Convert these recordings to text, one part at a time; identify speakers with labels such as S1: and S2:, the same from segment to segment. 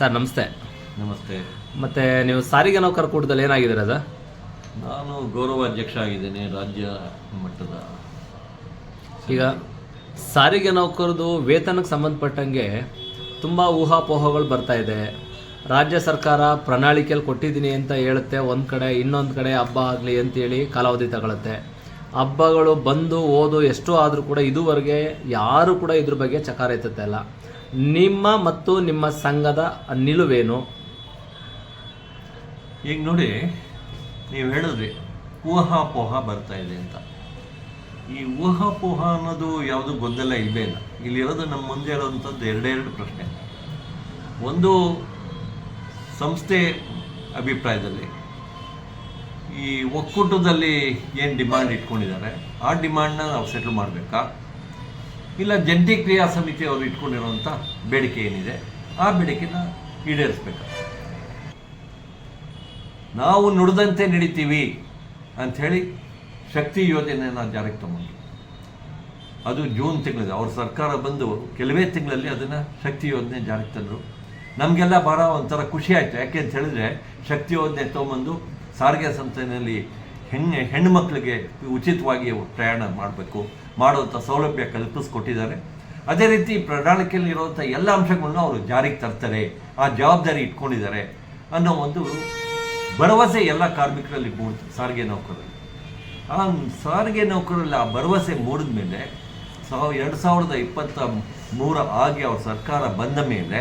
S1: Sir ನಮಸ್ತೆ.
S2: ನಮಸ್ತೆ.
S1: ಮತ್ತೆ ನೀವು ಸಾರಿಗೆ ನೌಕರ ಕೂಟದಲ್ಲಿ ಏನಾಗಿದ್ದೀರಾ ಸರ್?
S2: ನಾನು ಗೌರವಾಧ್ಯಕ್ಷ ಆಗಿದ್ದೇನೆ ರಾಜ್ಯ ಮಟ್ಟದ
S1: ಈಗ ಸಾರಿಗೆ ನೌಕರದು ವೇತನಕ್ಕೆ ಸಂಬಂಧಪಟ್ಟಂಗೆ ತುಂಬ ಊಹಾಪೋಹಗಳು ಬರ್ತಾ ಇದೆ. ರಾಜ್ಯ ಸರ್ಕಾರ ಪ್ರಣಾಳಿಕೆಯಲ್ಲಿ ಕೊಟ್ಟಿದ್ದೀನಿ ಅಂತ ಹೇಳುತ್ತೆ. ಒಂದು ಕಡೆ ಇನ್ನೊಂದು ಕಡೆ ಹಬ್ಬ ಆಗಲಿ ಅಂತೇಳಿ ಕಾಲಾವಧಿ ತಗೊಳುತ್ತೆ. ಹಬ್ಬಗಳು ಬಂದು ಓದು ಎಷ್ಟೋ ಆದರೂ ಕೂಡ ಇದುವರೆಗೆ ಯಾರು ಕೂಡ ಇದ್ರ ಬಗ್ಗೆ ಚಕಾರ ಎತ್ತುತ್ತಾ ಇಲ್ಲ ನಿಮ್ಮ ಮತ್ತು ನಿಮ್ಮ ಸಂಘದ ನಿಲುವೇನು?
S2: ಈಗ ನೋಡಿ, ನೀವು ಹೇಳಿದ್ರಿ, ಊಹಾಪೋಹ ಬರ್ತಾ ಇದೆ ಅಂತ. ಈ ಊಹಾಪೋಹ ಅನ್ನೋದು ಯಾವುದು ಗೊಂದಲ ಇಲ್ಲವೇ ಇಲ್ಲ. ಇಲ್ಲಿರೋದು ನಮ್ಮ ಮುಂದೆ ಇರೋವಂಥದ್ದು ಎರಡೆರಡು ಪ್ರಶ್ನೆ. ಒಂದು ಸಂಸ್ಥೆ ಅಭಿಪ್ರಾಯದಲ್ಲಿ ಈ ಒಕ್ಕೂಟದಲ್ಲಿ ಏನು ಡಿಮ್ಯಾಂಡ್ ಇಟ್ಕೊಂಡಿದ್ದಾರೆ, ಆ ಡಿಮಾಂಡ್ನ ನಾವು ಸೆಟ್ಲ್ ಮಾಡಬೇಕಾ? ಇಲ್ಲ ಜಂಟಿ ಕ್ರಿಯಾ ಸಮಿತಿ ಅವರು ಇಟ್ಕೊಂಡಿರುವಂಥ ಬೇಡಿಕೆ ಏನಿದೆ, ಆ ಬೇಡಿಕೆನ ಈಡೇರಿಸ್ಬೇಕು. ನಾವು ನುಡಿದಂತೆ ನಡೀತೀವಿ ಅಂಥೇಳಿ ಶಕ್ತಿ ಯೋಜನೆಯನ್ನ ಜಾರಿಗೆ ತಗೊಂಡು ಅದು ಜೂನ್ ತಿಂಗಳಿದೆ. ಅವ್ರ ಸರ್ಕಾರ ಬಂದು ಕೆಲವೇ ತಿಂಗಳಲ್ಲಿ ಅದನ್ನು ಶಕ್ತಿ ಯೋಜನೆ ಜಾರಿಗೆ ತಂದರು. ನಮಗೆಲ್ಲ ಭಾಳ ಒಂಥರ ಖುಷಿ ಆಯಿತು. ಯಾಕೆ ಅಂತ ಹೇಳಿದ್ರೆ, ಶಕ್ತಿ ಯೋಜನೆ ತೊಗೊಂಬಂದು ಸಾರಿಗೆ ಸಂಸ್ಥೆಯಲ್ಲಿ ಹೆಣ್ಣು ಹೆಣ್ಣು ಮಕ್ಕಳಿಗೆ ಉಚಿತವಾಗಿ ಪ್ರಯಾಣ ಮಾಡಬೇಕು. ಮಾಡುವಂಥ ಸೌಲಭ್ಯ ಕಲ್ಪಿಸ್ಕೊಟ್ಟಿದ್ದಾರೆ. ಅದೇ ರೀತಿ ಪ್ರಣಾಳಿಕೆಯಲ್ಲಿ ಇರುವಂಥ ಎಲ್ಲ ಅಂಶಗಳನ್ನು ಅವರು ಜಾರಿಗೆ ತರ್ತಾರೆ, ಆ ಜವಾಬ್ದಾರಿ ಇಟ್ಕೊಂಡಿದ್ದಾರೆ ಅನ್ನೋ ಒಂದು ಭರವಸೆ ಎಲ್ಲ ಕಾರ್ಮಿಕರಲ್ಲಿ ಮೂಡುತ್ತೆ ಸಾರಿಗೆ ನೌಕರರಲ್ಲಿ. ಆ ಸಾರಿಗೆ ನೌಕರಲ್ಲಿ ಆ ಭರವಸೆ ಮೂಡಿದ ಮೇಲೆ ಸಾವ ಎರಡು ಸಾವಿರದ ಇಪ್ಪತ್ತ ಮೂರ ಆಗಿ ಅವ್ರ ಸರ್ಕಾರ ಬಂದ ಮೇಲೆ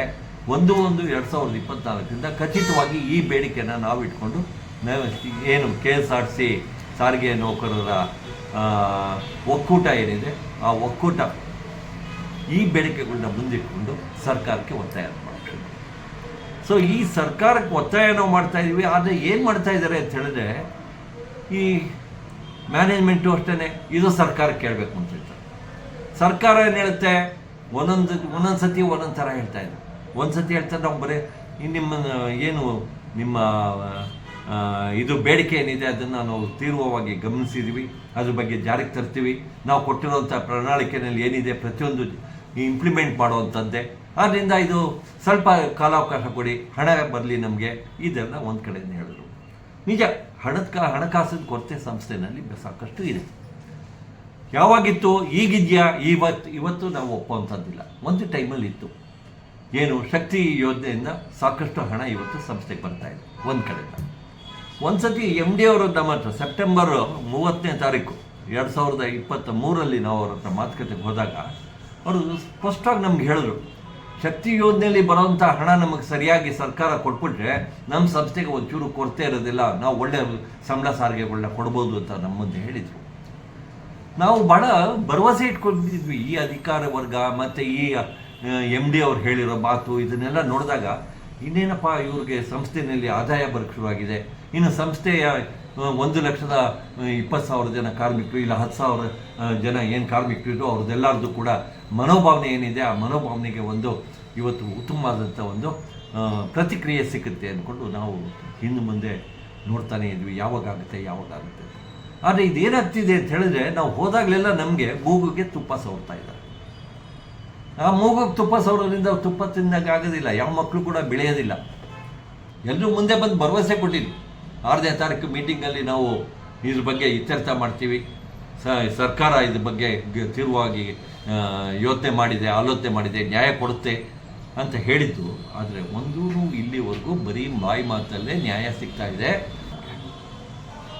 S2: ಒಂದು ಒಂದು ಎರಡು ಸಾವಿರದ ಇಪ್ಪತ್ತ್ನಾಲ್ಕರಿಂದ ಖಚಿತವಾಗಿ ಈ ಬೇಡಿಕೆನ ನಾವು ಇಟ್ಕೊಂಡು ಏನು ಕೆ ಎಸ್ ಆರ್ ಸಿ ಸಾರಿಗೆ ನೌಕರರ ಒಕ್ಕೂಟ ಏನಿದೆ, ಆ ಒಕ್ಕೂಟ ಈ ಬೇಡಿಕೆಗಳನ್ನ ಮುಂದಿಟ್ಕೊಂಡು ಸರ್ಕಾರಕ್ಕೆ ಒತ್ತಾಯ ಮಾಡ್ತೀವಿ ಸೊ ಈ ಸರ್ಕಾರಕ್ಕೆ ಒತ್ತಾಯ ನಾವು ಮಾಡ್ತಾ ಇದ್ದೀವಿ, ಆದರೆ ಏನು ಮಾಡ್ತಾ ಇದ್ದಾರೆ ಅಂತ ಹೇಳಿದ್ರೆ, ಈ ಮ್ಯಾನೇಜ್ಮೆಂಟು ಅಷ್ಟೇ ಇದು ಸರ್ಕಾರಕ್ಕೆ ಕೇಳಬೇಕು ಅಂತ ಹೇಳ್ತಾರೆ. ಸರ್ಕಾರ ಏನು ಹೇಳುತ್ತೆ, ಒಂದೊಂದು ಒಂದೊಂದು ಸತಿ ಒಂದೊಂದು ಥರ ಹೇಳ್ತಾ ಇದೆ. ಒಂದು ಸತಿ ಹೇಳ್ತಾರೆ, ನಾವು ಬರೀ ನಿಮ್ಮ, ಏನು, ನಿಮ್ಮ ಇದು ಬೇಡಿಕೆ ಏನಿದೆ ಅದನ್ನು ನಾವು ತೀವ್ರವಾಗಿ ಗಮನಿಸಿದ್ದೀವಿ ಅದ್ರ ಬಗ್ಗೆ ಜಾರಿಗೆ ತರ್ತೀವಿ. ನಾವು ಕೊಟ್ಟಿರುವಂಥ ಪ್ರಣಾಳಿಕೆಯಲ್ಲಿ ಏನಿದೆ ಪ್ರತಿಯೊಂದು ಇಂಪ್ಲಿಮೆಂಟ್ ಮಾಡುವಂಥದ್ದೇ ಆದ್ದರಿಂದ ಇದು ಸ್ವಲ್ಪ ಕಾಲಾವಕಾಶ ಕೊಡಿ, ಹಣ ಬರಲಿ ನಮಗೆ. ಇದೆಲ್ಲ ಒಂದು ಕಡೆಯಿಂದ ಹೇಳಿದ್ರು. ನಿಜ, ಹಣದ ಕಾ, ಹಣಕಾಸಿನ ಕೊರತೆ ಸಂಸ್ಥೆನಲ್ಲಿ ಸಾಕಷ್ಟು ಇದೆ. ಯಾವಾಗಿತ್ತು, ಈಗಿದೆಯಾ ಇವತ್ತು ಇವತ್ತು ನಾವು ಒಪ್ಪುವಂಥದ್ದಿಲ್ಲ ಒಂದು ಟೈಮಲ್ಲಿ ಇತ್ತು. ಏನು ಶಕ್ತಿ ಯೋಜನೆಯಿಂದ ಸಾಕಷ್ಟು ಹಣ ಇವತ್ತು ಸಂಸ್ಥೆಗೆ ಬರ್ತಾ ಇದೆ. ಒಂದು ಕಡೆಯಿಂದ. ಒಂದು ಸತಿ ಎಂ ಡಿ ಅವರು ನಮ್ಮ ಸೆಪ್ಟೆಂಬರ್ ಮೂವತ್ತನೇ ತಾರೀಕು, ಎರಡು ಸಾವಿರದ ಇಪ್ಪತ್ತ ಮೂರಲ್ಲಿ ನಾವು ಅವ್ರ ಹತ್ರ ಮಾತುಕತೆಗೆ ಹೋದಾಗ, ಅವರು ಸ್ಪಷ್ಟವಾಗಿ ನಮ್ಗೆ ಹೇಳಿದ್ರು, ಶಕ್ತಿ ಯೋಜನೆಯಲ್ಲಿ ಬರೋವಂಥ ಹಣ ನಮಗೆ ಸರಿಯಾಗಿ ಸರ್ಕಾರ ಕೊಟ್ಬಿಟ್ರೆ ನಮ್ಮ ಸಂಸ್ಥೆಗೆ ಒಂಚೂರು ಕೊರತೆ ಇರೋದಿಲ್ಲ, ನಾವು ಒಳ್ಳೆ ಸಂಬಳ ಸಾರಿಗೆಗಳನ್ನ ಕೊಡ್ಬೋದು ಅಂತ ನಮ್ಮ ಮುಂದೆ ಹೇಳಿದರು. ನಾವು ಭಾಳ ಭರವಸೆ ಇಟ್ಕೊಂಡಿದ್ವಿ ಈ ಅಧಿಕಾರ ವರ್ಗ, ಮತ್ತು ಈ ಎಂ ಡಿ ಅವ್ರು ಹೇಳಿರೋ ಮಾತು, ಇದನ್ನೆಲ್ಲ ನೋಡಿದಾಗ ಇನ್ನೇನಪ್ಪ ಇವ್ರಿಗೆ ಸಂಸ್ಥೆಯಲ್ಲಿ ಆದಾಯ ಬರಕ್ಕೆ ಶುರುವಾಗಿದೆ? ಇನ್ನು ಸಂಸ್ಥೆಯ ಒಂದು ಲಕ್ಷದ ಇಪ್ಪತ್ತು ಸಾವಿರ ಜನ ಕಾರ್ಮಿಕರು, ಇಲ್ಲ ಹತ್ತು ಸಾವಿರ ಜನ ಏನು ಕಾರ್ಮಿಕರು ಇದ್ರು ಅವ್ರದ್ದೆಲ್ಲರದ್ದು ಕೂಡ ಮನೋಭಾವನೆ ಏನಿದೆ, ಆ ಮನೋಭಾವನೆಗೆ ಒಂದು ಇವತ್ತು ಉತ್ತಮವಾದಂಥ ಒಂದು ಪ್ರತಿಕ್ರಿಯೆ ಸಿಗುತ್ತೆ ಅಂದ್ಕೊಂಡು ನಾವು ಹಿಂದೆ ಮುಂದೆ ನೋಡ್ತಾನೆ ಇದ್ವಿ. ಯಾವಾಗ ಆಗುತ್ತೆ ಯಾವಾಗ ಆಗುತ್ತೆ ಅಂತ. ಆದರೆ ಇದೇನಾಗ್ತಿದೆ ಅಂತ ಹೇಳಿದ್ರೆ ನಾವು ಹೋದಾಗಲೆಲ್ಲ ನಮಗೆ ಮೂಗುಗೆ ತುಪ್ಪ ಸವರ್ತಾ ಇದ್ದಾರೆ. ಆ ಮೂಗಕ್ಕೆ ತುಪ್ಪ ಸವರೋದ್ರಿಂದ ತುಪ್ಪ ತಿನ್ನಕ್ಕೆ ಆಗೋದಿಲ್ಲ. ಯಾವ ಮಕ್ಕಳು ಕೂಡ ಬೆಳೆಯೋದಿಲ್ಲ. ಎಲ್ಲರೂ ಮುಂದೆ ಬಂದು ಭರವಸೆ ಕೊಟ್ಟಿದ್ವಿ ಆರನೇ ತಾರೀಕು ಮೀಟಿಂಗಲ್ಲಿ ನಾವು ಇದ್ರ ಬಗ್ಗೆ ಇತ್ಯರ್ಥ ಮಾಡ್ತೀವಿ. ಸರ್ಕಾರ ಇದ್ರ ಬಗ್ಗೆ ತಿರುವಾಗಿ ಯೋಚನೆ ಮಾಡಿದೆ, ಆಲೋಚನೆ ಮಾಡಿದೆ, ನ್ಯಾಯ ಕೊಡುತ್ತೆ ಅಂತ ಹೇಳಿದ್ದು. ಆದರೆ ಒಂದೂ ಇಲ್ಲಿವರೆಗೂ ಬರೀ ಬಾಯಿ ಮಾತಲ್ಲೇ ನ್ಯಾಯ ಸಿಗ್ತಾ ಇದೆ.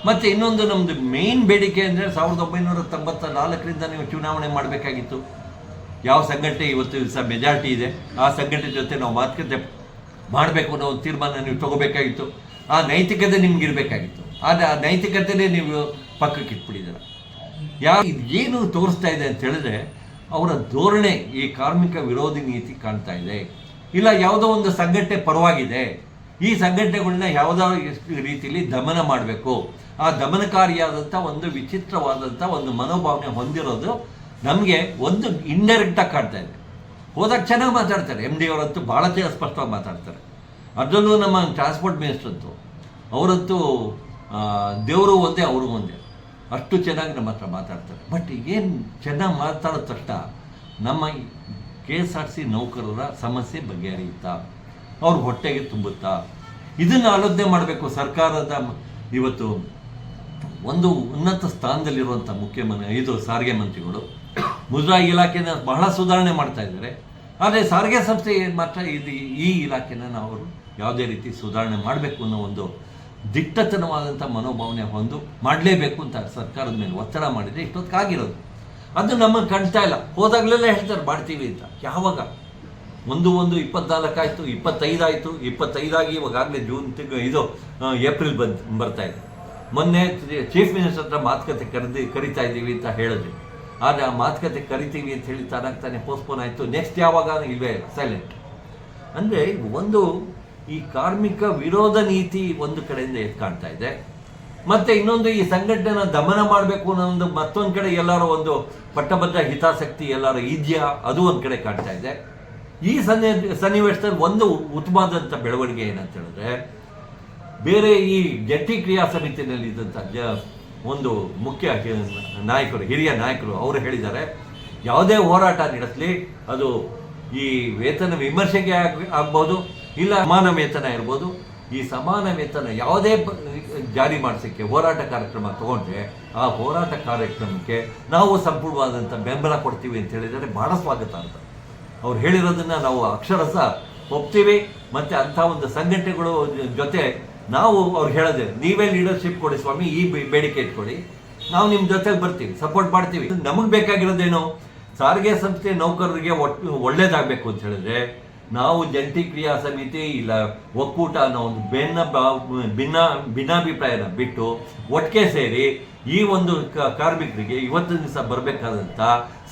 S2: ಮತ್ತು ಇನ್ನೊಂದು ನಮ್ಮದು ಮೇನ್ ಬೇಡಿಕೆ ಅಂದರೆ ಸಾವಿರದ ಒಂಬೈನೂರ ತೊಂಬತ್ತ ನಾಲ್ಕರಿಂದ ನೀವು ಚುನಾವಣೆ ಮಾಡಬೇಕಾಗಿತ್ತು. ಯಾವ ಸಂಘಟನೆ ಇವತ್ತು ದಿವಸ ಮೆಜಾರಿಟಿ ಇದೆ, ಆ ಸಂಘಟನೆ ಜೊತೆ ನಾವು ಮಾತುಕತೆ ಮಾಡಬೇಕು ಅನ್ನೋ ಒಂದು ತೀರ್ಮಾನ ನೀವು ತಗೋಬೇಕಾಗಿತ್ತು. ಆ ನೈತಿಕತೆ ನಿಮ್ಗೆ ಇರಬೇಕಾಗಿತ್ತು. ಆದರೆ ಆ ನೈತಿಕತೆನೇ ನೀವು ಪಕ್ಕಕ್ಕೆ ಇಟ್ಬಿಟ್ಟಿದ್ದೀರ. ಯಾವ ಏನು ತೋರಿಸ್ತಾ ಇದೆ ಅಂತ ಹೇಳಿದ್ರೆ, ಅವರ ಧೋರಣೆ ಈ ಕಾರ್ಮಿಕ ವಿರೋಧಿ ನೀತಿ ಕಾಣ್ತಾ ಇದೆ. ಇಲ್ಲ, ಯಾವುದೋ ಒಂದು ಸಂಘಟನೆ ಪರವಾಗಿದೆ. ಈ ಸಂಘಟನೆಗಳನ್ನ ಯಾವುದೋ ರೀತಿಯಲ್ಲಿ ದಮನ ಮಾಡಬೇಕು. ಆ ದಮನಕಾರಿಯಾದಂಥ ಒಂದು ವಿಚಿತ್ರವಾದಂಥ ಒಂದು ಮನೋಭಾವನೆ ಹೊಂದಿರೋದು ನಮಗೆ ಒಂದು ಇಂಡೈರೆಕ್ಟಾಗಿ ಕಾಣ್ತಾ ಇದೆ. ಹೋದಾಗ ಚೆನ್ನಾಗಿ ಮಾತಾಡ್ತಾರೆ. ಎಂ ಡಿ ಅವರಂತೂ ಭಾಳ ಸ್ಪಷ್ಟವಾಗಿ ಮಾತಾಡ್ತಾರೆ. ಅದರಲ್ಲೂ ನಮ್ಮ ಟ್ರಾನ್ಸ್ಪೋರ್ಟ್ ಮಿನಿಸ್ಟರ್ ಅಂತೂ, ಅವರಂತೂ ದೇವರು ಒಂದೇ, ಅವರು ಒಂದೇ. ಅಷ್ಟು ಚೆನ್ನಾಗಿ ನಮ್ಮ ಹತ್ರ ಮಾತಾಡ್ತಾರೆ. ಬಟ್ ಏನು ಚೆನ್ನಾಗಿ ಮಾತಾಡೋ ತಕ್ಷಣ ನಮ್ಮ ಕೆ ಎಸ್ ಆರ್ ಸಿ ನೌಕರರ ಸಮಸ್ಯೆ ಬಗೆಹರಿಯುತ್ತಾ? ಅವ್ರ ಹೊಟ್ಟೆಗೆ ತುಂಬುತ್ತಾ? ಇದನ್ನು ಆಲೋಚನೆ ಮಾಡಬೇಕು ಸರ್ಕಾರದ ಇವತ್ತು ಒಂದು ಉನ್ನತ ಸ್ಥಾನದಲ್ಲಿರುವಂಥ ಮುಖ್ಯಮಂತ್ರಿ ಇದು ಸಾರಿಗೆ ಮಂತ್ರಿಗಳು ಮುಜರಾಯಿ ಇಲಾಖೆನ ಬಹಳ ಸುಧಾರಣೆ ಮಾಡ್ತಾ ಇದ್ದಾರೆ. ಆದರೆ ಸಾರಿಗೆ ಸಂಸ್ಥೆ ಮಾತ್ರ ಇದು? ಈ ಇಲಾಖೆನ ನಾವು ಯಾವುದೇ ರೀತಿ ಸುಧಾರಣೆ ಮಾಡಬೇಕು ಅನ್ನೋ ಒಂದು ದಿಟ್ಟತನವಾದಂಥ ಮನೋಭಾವನೆ ಹೊಂದು ಮಾಡಲೇಬೇಕು ಅಂತ ಸರ್ಕಾರದ ಮೇಲೆ ಒತ್ತಡ ಮಾಡಿದರೆ ಇಷ್ಟೊತ್ತಿಗಾಗಿರೋದು. ಅದು ನಮಗೆ ಕಾಣ್ತಾ ಇಲ್ಲ. ಹೋದಾಗಲೆಲ್ಲ ಹೇಳ್ತಾರೆ, ಮಾಡ್ತೀವಿ ಅಂತ. ಯಾವಾಗ? ಒಂದು ಒಂದು ಇಪ್ಪತ್ನಾಲ್ಕಾಯಿತು, ಇಪ್ಪತ್ತೈದಾಯಿತು, ಇಪ್ಪತ್ತೈದಾಗಿ ಇವಾಗಾಗಲೇ ಜೂನ್ ತಿಂಗಳು, ಇದು ಏಪ್ರಿಲ್ ಬಂದು, ಬರ್ತಾ ಇದೆ. ಮೊನ್ನೆ ಚೀಫ್ ಮಿನಿಸ್ಟರ್ ಹತ್ರ ಮಾತುಕತೆ ಕರೆದಿ ಕರಿತಾ ಇದ್ದೀವಿ ಅಂತ ಹೇಳಿದ್ವಿ ಆದರೆ ಆ ಮಾತುಕತೆ ಕರಿತೀವಿ ಅಂತ ಹೇಳಿ ತಾನಾಗ್ತಾನೆ ಪೋಸ್ಟ್ಪೋನ್ ಆಯಿತು. ನೆಕ್ಸ್ಟ್ ಯಾವಾಗ ಇಲ್ವೇ ಇಲ್ಲ. ಸೈಲೆಂಟ್ ಅಂದರೆ ಒಂದು ಈ ಕಾರ್ಮಿಕ ವಿರೋಧ ನೀತಿ ಒಂದು ಕಡೆಯಿಂದ ಎದ್ದು ಕಾಣ್ತಾ ಇದೆ. ಮತ್ತೆ ಇನ್ನೊಂದು ಈ ಸಂಘಟನೆನ ದಮನ ಮಾಡಬೇಕು ಅನ್ನೋ ಒಂದು ಮತ್ತೊಂದು ಕಡೆ ಎಲ್ಲರೂ ಒಂದು ಪಟ್ಟಭದ್ರ ಹಿತಾಸಕ್ತಿ ಎಲ್ಲರೂ ಇದೆಯಾ? ಅದು ಒಂದು ಕಡೆ ಕಾಣ್ತಾ ಇದೆ. ಈ ಸನ್ನಿ ಸನ್ನಿವೇಶದಲ್ಲಿ ಒಂದು ಉತ್ತಮವಾದಂಥ ಬೆಳವಣಿಗೆ ಏನಂತ ಹೇಳಿದ್ರೆ ಬೇರೆ ಈ ಜಂಟಿ ಕ್ರಿಯಾ ಸಮಿತಿಯಲ್ಲಿ ಇದ್ದಂಥ ಜ ಒಂದು ಮುಖ್ಯ ನಾಯಕರು, ಹಿರಿಯ ನಾಯಕರು ಅವರು ಹೇಳಿದ್ದಾರೆ. ಯಾವುದೇ ಹೋರಾಟ ನಡೆಸಲಿ, ಅದು ಈ ವೇತನ ವಿಮರ್ಶೆಗೆ ಆಗ್ ಆಗ್ಬೋದು, ಇಲ್ಲ ಸಮಾನ ವೇತನ ಇರ್ಬೋದು. ಈ ಸಮಾನ ವೇತನ ಯಾವುದೇ ಜಾರಿ ಮಾಡಿಸೋಕ್ಕೆ, ಹೋರಾಟ ಕಾರ್ಯಕ್ರಮ ತಗೊಂಡ್ರೆ ಆ ಹೋರಾಟ ಕಾರ್ಯಕ್ರಮಕ್ಕೆ ನಾವು ಸಂಪೂರ್ಣವಾದಂಥ ಬೆಂಬಲ ಕೊಡ್ತೀವಿ ಅಂತ ಹೇಳಿದರೆ ಬಹಳ ಸ್ವಾಗತ ಅಂತ. ಅವ್ರು ಹೇಳಿರೋದನ್ನು ನಾವು ಅಕ್ಷರಸ ಒಪ್ತೀವಿ. ಮತ್ತು ಅಂಥ ಒಂದು ಸಂಘಟನೆಗಳು ಜೊತೆ ನಾವು ಅವ್ರು ಹೇಳೋದೆ, ನೀವೇ ಲೀಡರ್ಶಿಪ್ ಕೊಡಿ ಸ್ವಾಮಿ, ಈ ಬೇಡಿಕೆ ಇಟ್ಕೊಳ್ಳಿ. ನಾವು ನಿಮ್ಮ ಜೊತೆಗೆ ಬರ್ತೀವಿ ಸಪೋರ್ಟ್ ಮಾಡ್ತೀವಿ. ನಮಗೆ ಬೇಕಾಗಿರೋದೇನು? ಸಾರಿಗೆ ಸಂಸ್ಥೆ ನೌಕರರಿಗೆ ಒಟ್ಟು ಒಳ್ಳೇದಾಗಬೇಕು ಅಂತ ಹೇಳಿದ್ರೆ, ನಾವು ಜಂಟಿ ಕ್ರಿಯಾ ಸಮಿತಿ ಇಲ್ಲ ಒಕ್ಕೂಟ ಅನ್ನೋ ಒಂದು ಭಿನ್ನ ಭಿನ್ನ, ಭಿನ್ನಾಭಿಪ್ರಾಯನ ಬಿಟ್ಟು ಒಟ್ಟಿಗೆ ಸೇರಿ ಈ ಒಂದು ಕಾರ್ಮಿಕರಿಗೆ ಇವತ್ತಿನ ದಿವಸ ಬರಬೇಕಾದಂಥ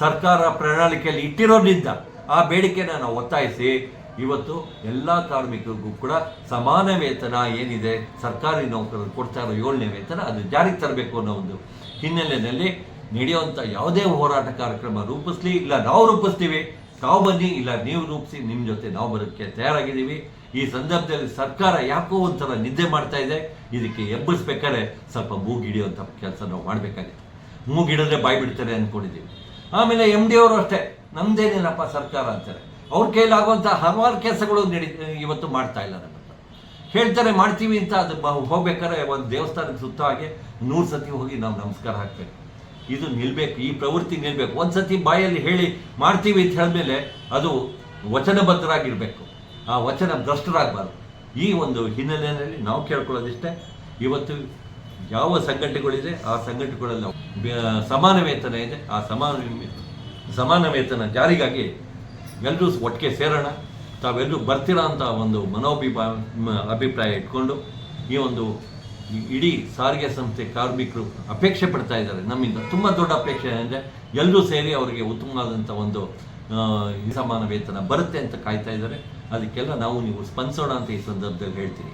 S2: ಸರ್ಕಾರ ಪ್ರಣಾಳಿಕೆಯಲ್ಲಿ ಇಟ್ಟಿರೋದ್ರಿಂದ ಆ ಬೇಡಿಕೆನ ನಾವು ಒತ್ತಾಯಿಸಿ ಇವತ್ತು ಎಲ್ಲ ಕಾರ್ಮಿಕರಿಗೂ ಕೂಡ ಸಮಾನ ವೇತನ ಏನಿದೆ, ಸರ್ಕಾರಿ ನೌಕರರು ಕೊಡ್ತಾ ಇರೋ ಏಳನೇ ವೇತನ ಅದು ಜಾರಿಗೆ ತರಬೇಕು ಅನ್ನೋ ಒಂದು ಹಿನ್ನೆಲೆಯಲ್ಲಿ ನಡೆಯುವಂಥ ಯಾವುದೇ ಹೋರಾಟ ಕಾರ್ಯಕ್ರಮ ರೂಪಿಸ್ಲಿ, ಇಲ್ಲ ನಾವು ರೂಪಿಸ್ತೀವಿ, ತಾವು ಬನ್ನಿ, ಇಲ್ಲ ನೀವು ರೂಪಿಸಿ ನಿಮ್ಮ ಜೊತೆ ನಾವು ಬರೋಕ್ಕೆ ತಯಾರಾಗಿದ್ದೀವಿ. ಈ ಸಂದರ್ಭದಲ್ಲಿ ಸರ್ಕಾರ ಯಾಕೋ ಒಂಥರ ನಿದ್ದೆ ಮಾಡ್ತಾ ಇದೆ. ಇದಕ್ಕೆ ಎಬ್ಬಿಸ್ಬೇಕಾದ್ರೆ ಸ್ವಲ್ಪ ಮೂಗಿಡಿಯುವಂಥ ಕೆಲಸ ನಾವು ಮಾಡಬೇಕಾಗಿತ್ತು. ಮೂಗಿಡಿದ್ರೆ ಬಾಯಿ ಬಿಡ್ತಾರೆ ಅಂದ್ಕೊಂಡಿದ್ದೀವಿ. ಆಮೇಲೆ ಎಂ ಡಿ ಅವರು ಅಷ್ಟೇ ನಮ್ದೇನೇನಪ್ಪ ಸರ್ಕಾರ ಅಂತಾರೆ. ಅವ್ರ ಕೈಲಾಗುವಂಥ ಹಲವಾರು ಕೆಲಸಗಳು ನಡಿ, ಇವತ್ತು ಮಾಡ್ತಾ ಇಲ್ಲ ನಮ್ಮ ಹೇಳ್ತಾರೆ, ಮಾಡ್ತೀವಿ ಅಂತ ಅದು ಹೋಗ್ಬೇಕಾದ್ರೆ ಒಂದು ದೇವಸ್ಥಾನಕ್ಕೆ ಸುತ್ತ ಹಾಗೆ ನೂರು ಸತಿ ಹೋಗಿ ನಾವು ನಮಸ್ಕಾರ ಹಾಕ್ಬೇಕು. ಇದು ನಿಲ್ಬೇಕು, ಈ ಪ್ರವೃತ್ತಿ ನಿಲ್ಬೇಕು. ಒಂದು ಸತಿ ಬಾಯಲ್ಲಿ ಹೇಳಿ ಮಾಡ್ತೀವಿ ಅಂತ ಹೇಳಿದ್ಮೇಲೆ ಅದು ವಚನಬದ್ಧರಾಗಿರಬೇಕು. ಆ ವಚನ ಭ್ರಷ್ಟರಾಗಬಾರ್ದು. ಈ ಒಂದು ಹಿನ್ನೆಲೆಯಲ್ಲಿ ನಾವು ಕೇಳ್ಕೊಳ್ಳೋದಿಷ್ಟೇ, ಇವತ್ತು ಯಾವ ಸಂಘಟನೆಗಳಿದೆ, ಆ ಸಂಘಟನೆಗಳಲ್ಲಿ ಸಮಾನ ವೇತನ ಇದೆ, ಆ ಸಮಾನ ಸಮಾನ ವೇತನ ಜಾರಿಗಾಗಿ ಎಲ್ಲರೂ ಒಟ್ಟಿಗೆ ಸೇರೋಣ. ತಾವೆಲ್ಲರೂ ಬರ್ತೀರಾ ಅಂತ ಒಂದು ಮನೋಭಿಭಾ ಅಭಿಪ್ರಾಯ ಇಟ್ಕೊಂಡು ಈ ಒಂದು ಇಡೀ ಸಾರಿಗೆ ಸಂಸ್ಥೆ ಕಾರ್ಮಿಕರು ಅಪೇಕ್ಷೆ ಪಡ್ತಾ ಇದ್ದಾರೆ. ನಮ್ಮಿಂದ ತುಂಬ ದೊಡ್ಡ ಅಪೇಕ್ಷೆ ಅಂದರೆ ಎಲ್ಲರೂ ಸೇರಿ ಅವರಿಗೆ ಉತ್ತಮವಾದಂಥ ಒಂದು ಸಮಾನ ವೇತನ ಬರುತ್ತೆ ಅಂತ ಕಾಯ್ತಾ ಇದ್ದಾರೆ. ಅದಕ್ಕೆಲ್ಲ ನಾವು ನೀವು ಸ್ಪಂದಿಸೋಣ ಅಂತ ಈ ಸಂದರ್ಭದಲ್ಲಿ ಹೇಳ್ತೀನಿ.